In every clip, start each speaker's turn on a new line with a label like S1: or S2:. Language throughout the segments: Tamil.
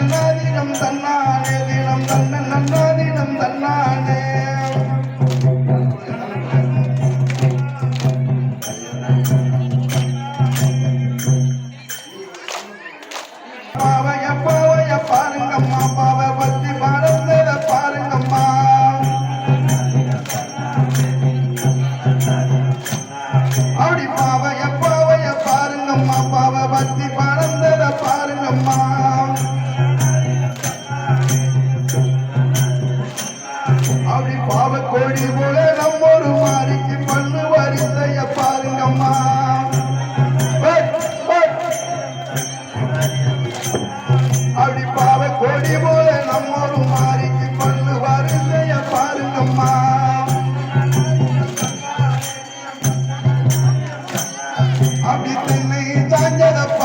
S1: நன்னாதினம் தன்னானே தினம் தன்ன நன்னாதினம் தன்னானே the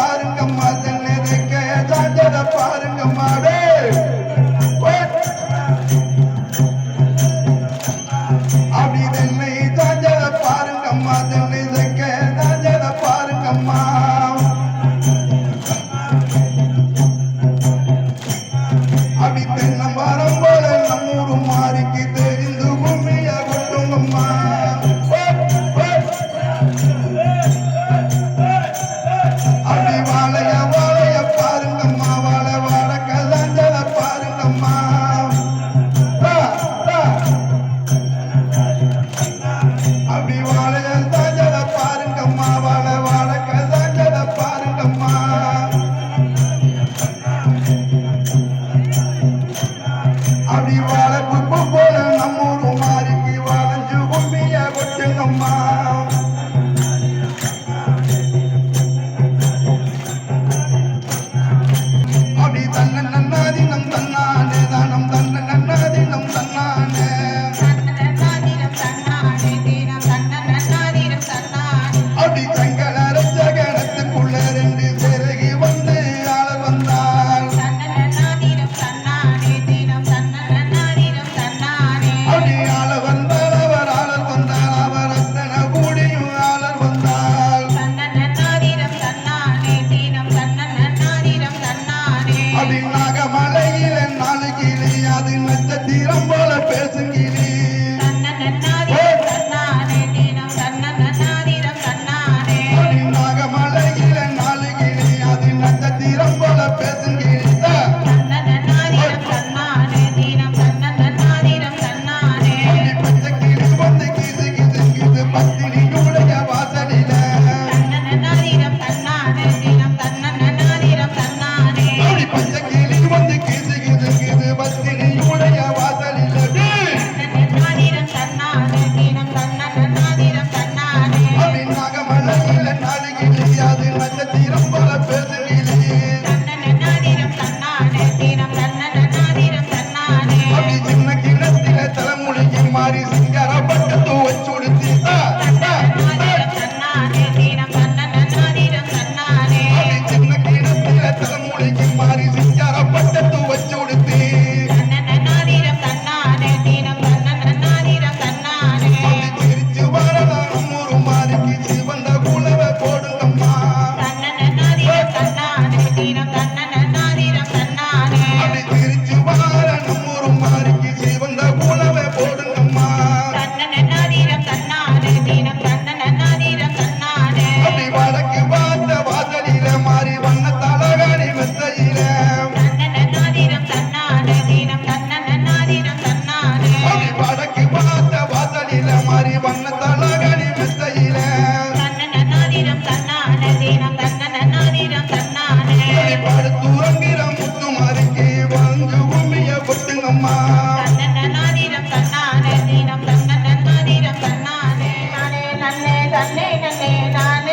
S1: வடக்கு பார்த்த வாசலில மாறி வண்ணத்தால கனி மெத்தையில படுத்து உறங்குற முத்துமாருக்கு வந்து உண்மைய கொட்டுங்கம்மா.
S2: நானே நானே நானே நானே.